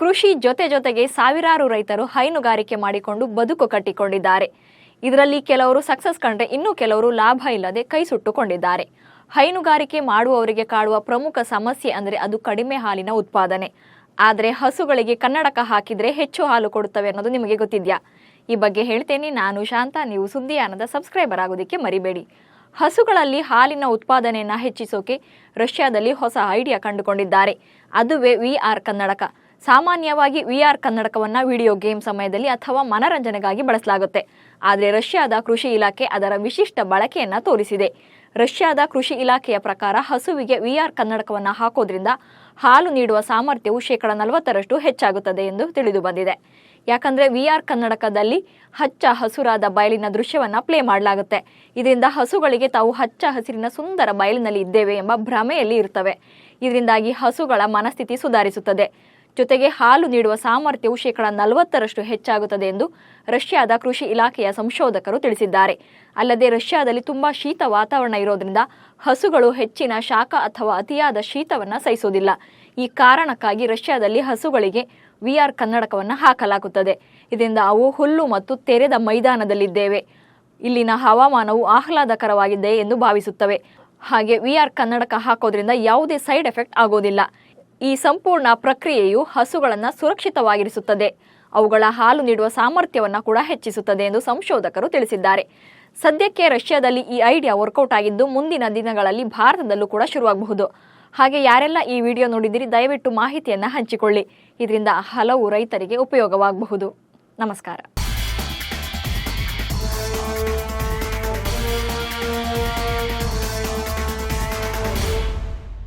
ಕೃಷಿ ಜೊತೆ ಜೊತೆಗೆ ಸಾವಿರಾರು ರೈತರು ಹೈನುಗಾರಿಕೆ ಮಾಡಿಕೊಂಡು ಬದುಕು ಕಟ್ಟಿಕೊಂಡಿದ್ದಾರೆ. ಇದರಲ್ಲಿ ಕೆಲವರು ಸಕ್ಸಸ್ ಕಂಡ್ರೆ ಇನ್ನು ಕೆಲವರು ಲಾಭ ಇಲ್ಲದೆ ಕೈ ಸುಟ್ಟುಕೊಂಡಿದ್ದಾರೆ. ಹೈನುಗಾರಿಕೆ ಮಾಡುವವರಿಗೆ ಕಾಡುವ ಪ್ರಮುಖ ಸಮಸ್ಯೆ ಅಂದರೆ ಅದು ಕಡಿಮೆ ಹಾಲಿನ ಉತ್ಪಾದನೆ. ಆದರೆ ಹಸುಗಳಿಗೆ ಕನ್ನಡಕ ಹಾಕಿದರೆ ಹೆಚ್ಚು ಹಾಲು ಕೊಡುತ್ತವೆ ಅನ್ನೋದು ನಿಮಗೆ ಗೊತ್ತಿದ್ಯಾ? ಈ ಬಗ್ಗೆ ಹೇಳ್ತೇನೆ ನಾನು ಶಾಂತ. ನೀವು ಸುದ್ದಿಯಾನದ ಸಬ್ಸ್ಕ್ರೈಬರ್ ಆಗೋದಕ್ಕೆ ಮರಿಬೇಡಿ. ಹಸುಗಳಲ್ಲಿ ಹಾಲಿನ ಉತ್ಪಾದನೆಯನ್ನು ಹೆಚ್ಚಿಸೋಕೆ ರಷ್ಯಾದಲ್ಲಿ ಹೊಸ ಐಡಿಯಾ ಕಂಡುಕೊಂಡಿದ್ದಾರೆ. ಅದುವೇ ವಿ ಆರ್ ಕನ್ನಡಕ. ಸಾಮಾನ್ಯವಾಗಿ ವಿ ಆರ್ ಕನ್ನಡಕವನ್ನು ವಿಡಿಯೋ ಗೇಮ್ ಸಮಯದಲ್ಲಿ ಅಥವಾ ಮನರಂಜನೆಗಾಗಿ ಬಳಸಲಾಗುತ್ತೆ. ಆದರೆ ರಷ್ಯಾದ ಕೃಷಿ ಇಲಾಖೆ ಅದರ ವಿಶಿಷ್ಟ ಬಳಕೆಯನ್ನು ತೋರಿಸಿದೆ. ರಷ್ಯಾದ ಕೃಷಿ ಇಲಾಖೆಯ ಪ್ರಕಾರ ಹಸುವಿಗೆ ವಿ ಆರ್ ಕನ್ನಡಕವನ್ನು ಹಾಕೋದ್ರಿಂದ ಹಾಲು ನೀಡುವ ಸಾಮರ್ಥ್ಯವು ಶೇಕಡ ನಲವತ್ತರಷ್ಟು ಹೆಚ್ಚಾಗುತ್ತದೆ ಎಂದು ತಿಳಿದು ಬಂದಿದೆ. ಯಾಕಂದ್ರೆ ವಿ ಆರ್ ಕನ್ನಡಕದಲ್ಲಿ ಹಚ್ಚ ಹಸುರಾದ ಬಯಲಿನ ದೃಶ್ಯವನ್ನು ಪ್ಲೇ ಮಾಡಲಾಗುತ್ತೆ. ಇದರಿಂದ ಹಸುಗಳಿಗೆ ತಾವು ಹಚ್ಚ ಹಸಿರಿನ ಸುಂದರ ಬಯಲಿನಲ್ಲಿ ಇದ್ದೇವೆ ಎಂಬ ಭ್ರಮೆಯಲ್ಲಿ ಇರುತ್ತವೆ ಇದರಿಂದಾಗಿ ಹಸುಗಳ ಮನಸ್ಥಿತಿ ಸುಧಾರಿಸುತ್ತದೆ. ಜೊತೆಗೆ ಹಾಲು ನೀಡುವ ಸಾಮರ್ಥ್ಯವು ಶೇಕಡಾ ನಲವತ್ತರಷ್ಟು ಹೆಚ್ಚಾಗುತ್ತದೆ ಎಂದು ರಷ್ಯಾದ ಕೃಷಿ ಇಲಾಖೆಯ ಸಂಶೋಧಕರು ತಿಳಿಸಿದ್ದಾರೆ. ಅಲ್ಲದೆ ರಷ್ಯಾದಲ್ಲಿ ತುಂಬಾ ಶೀತ ವಾತಾವರಣ ಇರೋದ್ರಿಂದ ಹಸುಗಳು ಹೆಚ್ಚಿನ ಶಾಖ ಅಥವಾ ಅತಿಯಾದ ಶೀತವನ್ನ ಸಹಿಸೋದಿಲ್ಲ ಈ ಕಾರಣಕ್ಕಾಗಿ ರಷ್ಯಾದಲ್ಲಿ ಹಸುಗಳಿಗೆ ವಿಆರ್ ಕನ್ನಡಕವನ್ನು ಹಾಕಲಾಗುತ್ತದೆ. ಇದರಿಂದ ಅವು ಹುಲ್ಲು ಮತ್ತು ತೆರೆದ ಮೈದಾನದಲ್ಲಿದ್ದೇವೆ. ಇಲ್ಲಿನ ಹವಾಮಾನವು ಆಹ್ಲಾದಕರವಾಗಿದೆ ಎಂದು ಭಾವಿಸುತ್ತವೆ. ಹಾಗೆ ವಿಆರ್ ಕನ್ನಡಕ ಹಾಕೋದ್ರಿಂದ ಯಾವುದೇ ಸೈಡ್ ಎಫೆಕ್ಟ್ ಆಗೋದಿಲ್ಲ. ಈ ಸಂಪೂರ್ಣ ಪ್ರಕ್ರಿಯೆಯು ಹಸುಗಳನ್ನು ಸುರಕ್ಷಿತವಾಗಿರಿಸುತ್ತದೆ. ಅವುಗಳ ಹಾಲು ನೀಡುವ ಸಾಮರ್ಥ್ಯವನ್ನು ಕೂಡ ಹೆಚ್ಚಿಸುತ್ತದೆ ಎಂದು ಸಂಶೋಧಕರು ತಿಳಿಸಿದ್ದಾರೆ. ಸದ್ಯಕ್ಕೆ ರಷ್ಯಾದಲ್ಲಿ ಈ ಐಡಿಯಾ ವರ್ಕೌಟ್ ಆಗಿದ್ದು ಮುಂದಿನ ದಿನಗಳಲ್ಲಿ ಭಾರತದಲ್ಲೂ ಕೂಡ ಶುರುವಾಗಬಹುದು. ಹಾಗೆ ಯಾರೆಲ್ಲ ಈ ವಿಡಿಯೋ ನೋಡಿದಿರಿ, ದಯವಿಟ್ಟು ಮಾಹಿತಿಯನ್ನು ಹಂಚಿಕೊಳ್ಳಿ. ಇದರಿಂದ ಹಲವು ರೈತರಿಗೆ ಉಪಯೋಗವಾಗಬಹುದು. ನಮಸ್ಕಾರ.